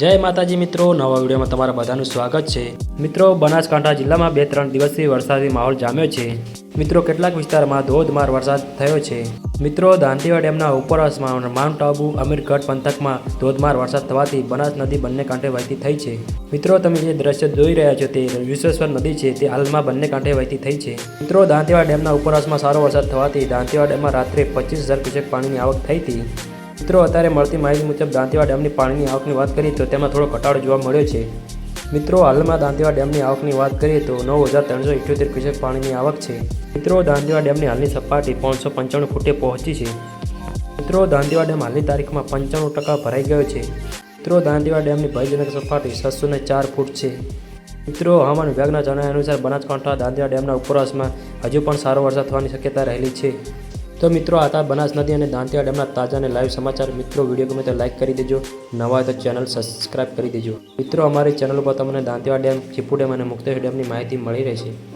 જય માતાજી મિત્રો, નવા વિડીયોમાં તમારા બધાનું સ્વાગત છે. મિત્રો, બનાસકાંઠા જિલ્લામાં બે ત્રણ દિવસથી વરસાદી માહોલ જામ્યો છે. મિત્રો, કેટલાક વિસ્તારમાં ધોધમાર વરસાદ થયો છે. મિત્રો, દાંતીવા ડેમના ઉપરવાસમાં માઉન્ટ આબુ, અમીરગઢ પંથકમાં ધોધમાર વરસાદ થવાથી બનાસ નદી બંને કાંઠે વહેતી થઈ છે. મિત્રો, તમે જે દ્રશ્ય જોઈ રહ્યા છો તે વિશ્વેશ્વર નદી છે. તે હાલમાં બંને કાંઠે વહેતી થઈ છે. મિત્રો, દાંતીવા ડેમના ઉપરવાસમાં સારો વરસાદ થવાથી દાંતીવા ડેમમાં રાત્રે પચીસ હજાર ક્યુસેક પાણીની આવક થઈ હતી. મિત્રો, અત્યારે મળતી માહિતી મુજબ દાંતીવા ડેમની પાણીની આવકની વાત કરીએ તો તેમાં થોડો ઘટાડો જોવા મળ્યો છે. મિત્રો, હાલમાં દાંતીવા ડેમની આવકની વાત કરીએ તો નવ હજાર ત્રણસો ઇઠ્યોતેર ક્યુસેક પાણીની આવક છે. મિત્રો, દાંતીવા ડેમની હાલની સપાટી પાંચસો પંચાણું ફૂટે પહોંચી છે. મિત્રો, દાંતીવા ડેમ હાલની તારીખમાં પંચાણું ટકા ભરાઈ ગયો છે. મિત્રો, દાંતીવા ડેમની ભયજનક સપાટી છસો ને ચાર ફૂટ છે. મિત્રો, હવામાન વિભાગના જણાવ્યા અનુસાર બનાસકાંઠા દાંતીવા ડેમના ઉપરવાસમાં હજુ પણ સારો વરસાદ થવાની શક્યતા રહેલી છે. તો મિત્રો, આ હતા બનાસ નદી અને દાંતિયા ડેમના તાજા અને લાઈવ સમાચાર. મિત્રો, વીડિયો ગમે તો લાઈક કરી દેજો. નવા તો ચેનલ સબસ્ક્રાઇબ કરી દેજો. મિત્રો, અમારી ચેનલ ઉપર તમને દાંતિયા ડેમ, ચીપુ ડેમ અને મુક્તેશ્વર ડેમની માહિતી મળી રહેશે.